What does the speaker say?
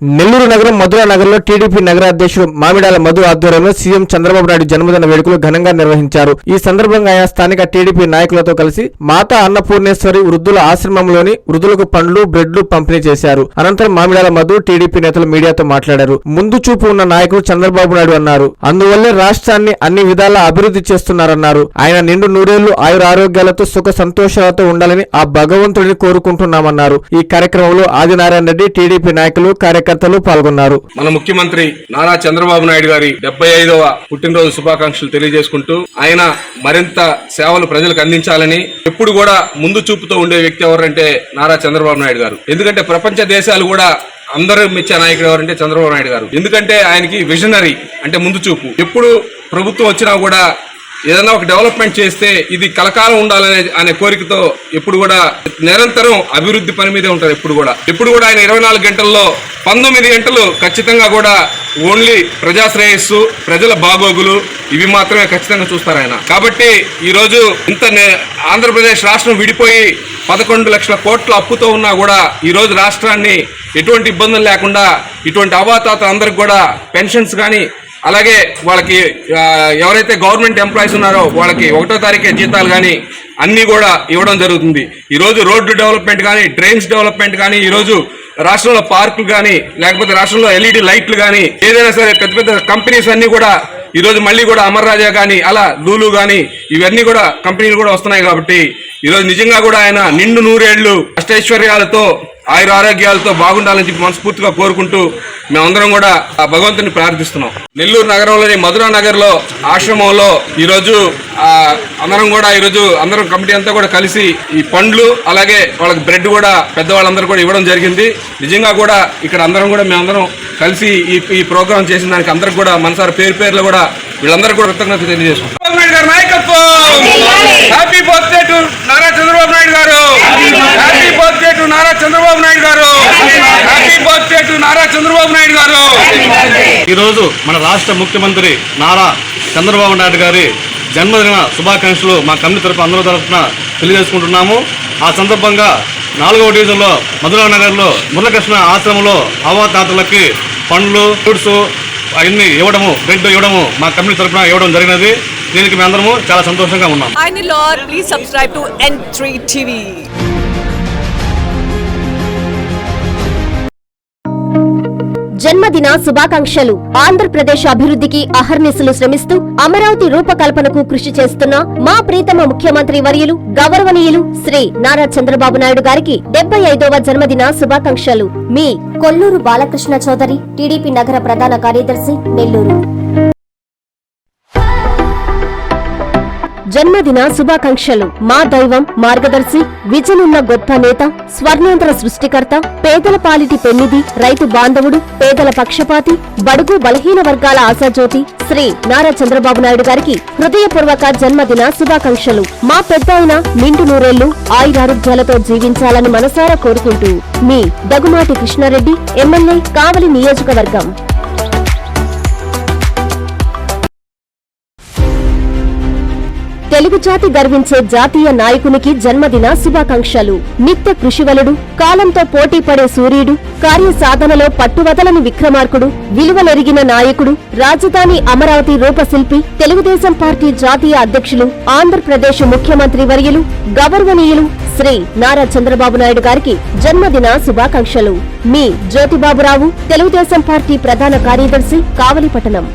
నెల్లూరు నగరం మధురా నగరంలో టీడీపీ నగర అధ్యక్షుడు మామిడాల మధు ఆధ్వర్యంలో సీఎం చంద్రబాబు నాయుడు జన్మదిన వేడుకలు ఘనంగా నిర్వహించారు. ఈ సందర్భంగా ఆయన స్థానిక టీడీపీ నాయకులతో కలిసి మాతా అన్నపూర్ణేశ్వరి వృద్ధుల ఆశ్రమంలోని వృద్ధులకు పండ్లు బ్రెడ్లు పంపిణీ చేశారు. అనంతరం మామిడాల మధు టీడీపీ నేతలు మీడియాతో మాట్లాడారు. ముందు చూపు ఉన్న నాయకుడు చంద్రబాబు నాయుడు అన్నారు. అందువల్లే రాష్ట్రాన్ని అన్ని విధాలా అభివృద్ధి చేస్తున్నారన్నారు. ఆయన నిండు నూరేళ్ళు ఆయుర ఆరోగ్యాలతో సుఖ సంతోషాలతో ఉండాలని ఆ భగవంతుడిని కోరుకుంటున్నామన్నారు. ఈ కార్యక్రమంలో ఆదినారాయణ రెడ్డి టీడీపీ నాయకులు కార్యకర్తలు పాల్గొన్నారు. మన ముఖ్యమంత్రి నారా చంద్రబాబు నాయుడు గారి డెబ్బై ఐదవ పుట్టినరోజు శుభాకాంక్షలు తెలియజేసుకుంటూ ఆయన మరింత సేవలు ప్రజలకు అందించాలని ఎప్పుడు కూడా ముందు చూపుతో ఉండే వ్యక్తి ఎవరంటే నారా చంద్రబాబు నాయుడు గారు. ఎందుకంటే ప్రపంచ దేశాలు కూడా అందరూ మెచ్చే నాయకుడు ఎవరంటే చంద్రబాబు నాయుడు గారు. ఎందుకంటే ఆయనకి విజనరీ అంటే ముందు చూపు. ఎప్పుడు ప్రభుత్వం వచ్చినా కూడా ఏదైనా ఒక డెవలప్మెంట్ చేస్తే ఇది కలకాలం ఉండాలనే అనే కోరికతో ఎప్పుడు కూడా నిరంతరం అభివృద్ధి పని మీదే ఉంటారు ఎప్పుడు కూడా. ఎప్పుడు కూడా ఆయన ఇరవై నాలుగు గంటల్లో పంతొమ్మిది గంటలు ఖచ్చితంగా కూడా ఓన్లీ ప్రజాశ్రేయస్సు ప్రజల బాగోగులు ఇవి మాత్రమే ఖచ్చితంగా చూస్తారు ఆయన. కాబట్టి ఈరోజు ఇంత ఆంధ్రప్రదేశ్ రాష్ట్రం విడిపోయి పదకొండు లక్షల కోట్ల అప్పుతో ఉన్నా కూడా ఈ రోజు రాష్ట్రాన్ని ఎటువంటి ఇబ్బందులు లేకుండా ఇటువంటి అవాతాత అందరికి కూడా పెన్షన్స్ కానీ అలాగే వాళ్ళకి ఎవరైతే గవర్నమెంట్ ఎంప్లాయీస్ ఉన్నారో వాళ్ళకి ఒకటో తారీఖే జీతాలు కానీ అన్నీ కూడా ఇవ్వడం జరుగుతుంది. ఈరోజు రోడ్డు డెవలప్మెంట్ కానీ డ్రైన్స్ డెవలప్మెంట్ కానీ ఈరోజు రాష్ట్రంలో పార్కులు కానీ లేకపోతే రాష్ట్రంలో ఎల్ఈడి లైట్లు కానీ ఏదైనా సరే పెద్ద పెద్ద కంపెనీస్ అన్నీ కూడా ఈరోజు మళ్ళీ కూడా అమర్ రాజా కానీ అలా లూలు కానీ ఇవన్నీ కూడా కంపెనీలు కూడా వస్తున్నాయి కాబట్టి ఈ రోజు నిజంగా కూడా ఆయన నిండు నూరేళ్ళు అష్టైశ్వర్యాలతో ఆయుర ఆరోగ్యాలతో బాగుండాలని చెప్పి మనస్ఫూర్తిగా కోరుకుంటూ మేమందరం కూడా ఆ భగవంతుని ప్రార్థిస్తున్నాం. నెల్లూరు నగరంలోని మధురా నగర్లో ఆశ్రమంలో ఈరోజు అందరం కూడా ఈరోజు అందరం కమిటీ అంతా కూడా కలిసి ఈ పండ్లు అలాగే వాళ్ళకి బ్రెడ్ కూడా పెద్దవాళ్ళందరూ కూడా ఇవ్వడం జరిగింది. నిజంగా కూడా ఇక్కడ అందరం కూడా మేమందరం కలిసి ఈ ఈ ప్రోగ్రాం చేసిన దానికి అందరికి కూడా మనసారి పేరు పేర్లు కూడా వీళ్ళందరూ కూడా కృతజ్ఞత తెలియజేసుకుంటాం నాయకత్వం happy birthday to Nara Chandrababu Naidu garu happy birthday to Nara Chandrababu Naidu garu. Happy birthday to Nara Chandrababu Naidu garu. ఈరోజు మన రాష్ట్ర ముఖ్యమంత్రి నారా చంద్రబాబు నాయుడు గారి జన్మదిన శుభాకాంక్షలు మా కమిటీ తరపు అందరి తరఫున తెలియజేసుకుంటున్నాము. ఆ సందర్భంగా నాలుగవ డివిజన్లో మధురా నగర్లో మురళకృష్ణ ఆశ్రమంలో అవాతాతలకి పండ్లు ఫ్రూట్స్ అవన్నీ ఇవ్వడము బ్రెడ్ ఇవ్వడము మా కమిటీ తరఫున ఇవ్వడం జరిగినది. దీనికి మేమందరము చాలా సంతోషంగా ఉన్నాం. Hi Lord, please subscribe to N3 జన్మదిన శుభాకాంక్షలు. ఆంధ్రప్రదేశ్ అభివృద్ధికి అహర్నిశలు శ్రమిస్తూ అమరావతి రూపకల్పనకు కృషి చేస్తున్న మా ప్రీతమ ముఖ్యమంత్రి వర్యులు గౌరవనీయులు శ్రీ నారా చంద్రబాబు నాయుడు గారికి డెబ్బై ఐదవ జన్మదిన శుభాకాంక్షలు. మీ కొల్లూరు బాలకృష్ణ చౌదరి టీడీపీ నగర ప్రధాన కార్యదర్శి నెల్లూరు. జన్మదిన శుభాకాంక్షలు. మా దైవం మార్గదర్శి విజనున్న గొప్ప నేత స్వర్ణాంధ్ర సృష్టికర్త పేదల పాలిటి పెన్నిది రైతు బాంధవుడు పేదల పక్షపాతి బడుగు బలహీన వర్గాల ఆశాజ్యోతి శ్రీ నారా చంద్రబాబు నాయుడు గారికి హృదయపూర్వక జన్మదిన శుభాకాంక్షలు. మా పెద్ద అయిన నిండు నూరేళ్ళు ఆయురారోగ్యాలతో జీవించాలని మనసారా కోరుకుంటూ మీ దగుమాటి కృష్ణారెడ్డి ఎమ్మెల్యే కావలి నియోజకవర్గం. తెలుగు జాతి గర్వించే జాతీయ నాయకునికి జన్మదిన శుభాకాంక్షలు. నిత్య కృషివలుడు కాలంతో పోటీ పడే సూర్యుడు కార్యసాధనలో పట్టువదలని విక్రమార్కుడు విలువలెరిగిన నాయకుడు రాజధాని అమరావతి రూపశిల్పి తెలుగుదేశం పార్టీ జాతీయ అధ్యక్షులు ఆంధ్రప్రదేశ్ ముఖ్యమంత్రి వర్యులు గౌరవనీయులు శ్రీ నారా చంద్రబాబు నాయుడు గారికి జన్మదిన శుభాకాంక్షలు. మీ జ్యోతిబాబురావు తెలుగుదేశం పార్టీ ప్రధాన కార్యదర్శి కావలిపట్టణం.